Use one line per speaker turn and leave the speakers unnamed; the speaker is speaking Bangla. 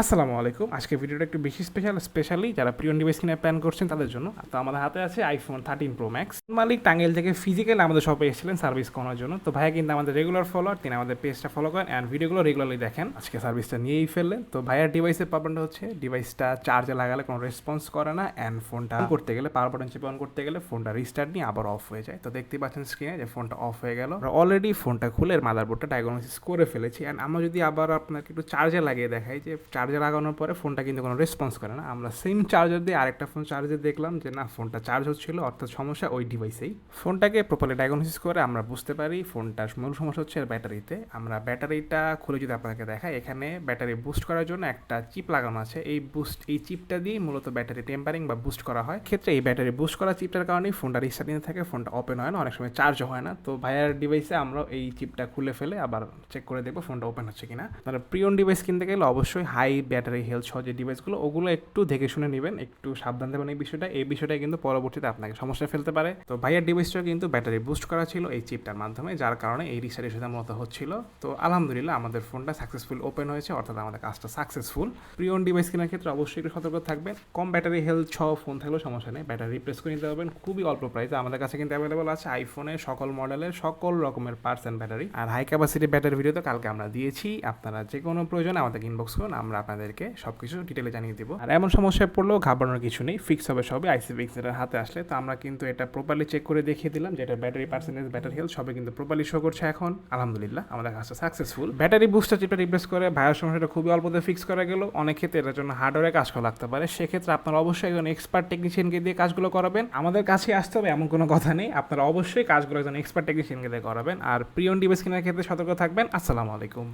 আসসালামু আলাইকুম। আজকে ভিডিওটা একটু বেশি স্পেশাল স্পেশালি যারা প্রিয়ন ডিভাইস কিনে প্ল্যান করছেন তাদের জন্য। তো আমাদের হাতে আছে আইফোন থার্টিন প্রো ম্যাক্স মালিক টাঙ্গেল থেকে ফিজিক্যালি আমাদের শপে এসেছিলেন সার্ভিস করার জন্য। তো ভাইয়া কিন্তু আমাদের রেগুলার ফলোয়ার তিনি আমাদের পেজটা ফলো করেন অ্যান্ড ভিডিওগুলো রেগুলারলি দেখেন। আজকে সার্ভিসটা নিয়েই ফেললেন। তো ভাইয়ার ডিভাইসের প্রবলেমটা হচ্ছে ডিভাইসটা চার্জে লাগালে কোনো রেসপন্স করে না অ্যান্ড ফোনটা করতে গেলে পাওয়ার বাটন চেপে অন করতে গেলে ফোনটা রিস্টার্ট নিয়ে আবার অফ হয়ে যায়। তো দেখতেই পাচ্ছেন স্ক্রিনে যে ফোনটা অফ হয়ে গেল। অলরেডি ফোনটা খুলে মাদারবোর্ডটা ডায়াগনোসিস করে ফেলেছি। অ্যান্ড আমরা যদি আবার আপনাকে একটু চার্জে লাগিয়ে দেখাই যে চার্জে লাগানোর পরে ফোনটা কিন্তু কোনো রেসপন্স করে না। আমরা সেম চার্জার দিয়ে আরেকটা ফোন চার্জে দেখলাম যে, না ফোনটা চার্জ হচ্ছিল, অর্থাৎ সমস্যা ওই ডিভাইসেই ফোনটাকে প্রপারলি ডায়াগনোসিস করে আমরা বুঝতে পারি ফোনটার মূল সমস্যা হচ্ছে ব্যাটারিতে। আমরা ব্যাটারিটা খুলে যদি আপনাকে দেখাই, এখানে ব্যাটারি বুস্ট করার জন্য একটা চিপ লাগানো আছে। এই বুস্ট এই চিপটা দিয়ে মূলত ব্যাটারি টেম্পারিং বা বুস্ট করা হয়। ক্ষেত্রে এই ব্যাটারি বুস্ট করা চিপটার কারণেই ফোনটা রিস্টার্ট থাকে ফোনটা ওপেন হয় না, অনেক সময় চার্জ হয় না। তো ভাইয়ার ডিভাইসে আমরা এই চিপটা খুলে ফেলে আবার চেক করে দেখব ফোনটা ওপেন হচ্ছে কিনা। তাহলে প্রিয়ন ডিভাইস কিনতে গেলে অবশ্যই হাই ব্যাটারি হেলথ সহ যে ডিভাইসগুলো ওগুলো একটু দেখে শুনে নেবেন, একটু সাবধান দেবেন এই বিষয়টা। এই বিষয়টা কিন্তু পরবর্তীতে আপনাকে সমস্যা ফেলতে পারে। তো ভাইয়ার ডিভাইসটা কিন্তু ব্যাটারি বুস্ট করা ছিল এই চিপটার মাধ্যমে, যার কারণে এই রিসার্ট ইস্যুটা মতো হচ্ছিল। তো আলহামদুলিল্লাহ আমাদের ফোনটা সাকসেসফুল ওপেন হয়েছে, অর্থাৎ আমাদের কাজটা সাকসেসফুল প্রিয়ন ডিভাইস কেনার ক্ষেত্রে অবশ্যই একটু সতর্ক থাকবেন। কম ব্যাটারি হেলথ সহ ফোন থাকলেও সমস্যা নেই ব্যাটারি রিপ্লেস করে নিতে পারবেন। খুবই অল্প প্রাইসে আমাদের কাছে কিন্তু অ্যাভেলেবল আছে আইফোনের সকল মডেলের সকল রকমের পার্টস ব্যাটারি আর হাই ক্যাপাসিটি ব্যাটারি ভিডিও তো কালকে আমরা দিয়েছি, আপনারা যে কোনো প্রয়োজনে আমাদেরকে ইনবক্স করুন, আমরা আপনাদেরকে সব কিছু ডিটেলে জানিয়ে দেবো। আর এমন সমস্যায় পড়লেও ঘাবড়ানোর কিছু নেই ফিক্স হবে সবই আইসি ফিক্স এটার হাতে আসলে। তো আমরা কিন্তু এটা প্রপারলি চেক করে দেখিয়ে দিলাম যে এটা ব্যাটারি পার্সেন্টেজ ব্যাটারি হেলথ সবই কিন্তু প্রপারলি শো করছে এখন। আলহামদুলিল্লাহ, আমাদের কাজটা সাকসেসফুল ব্যাটারি বুস্টার চিপটা রিপ্লেস করে ভাইয়ের সমস্যাটা খুবই অল্পতে ফিক্স করা গেল। অনেক ক্ষেত্রে এটার জন্য হার্ডওয়্যারে কাজ করা লাগতে পারে। সেক্ষেত্রে আপনারা অবশ্যই একজন এক্সপার্ট টেকনিশিয়ানকে দিয়ে কাজগুলো করাবেন। আমাদের কাছে আসতে হবে, এমন কোনো কথা নেই। আপনারা অবশ্যই কাজগুলো একজন এক্সপার্ট টেকনিশিয়ানকে দিয়ে করাবেন। আর প্রিয়ন ডিভাইস কেনার ক্ষেত্রে সতর্ক থাকবেন। আসসালামু আলাইকুম।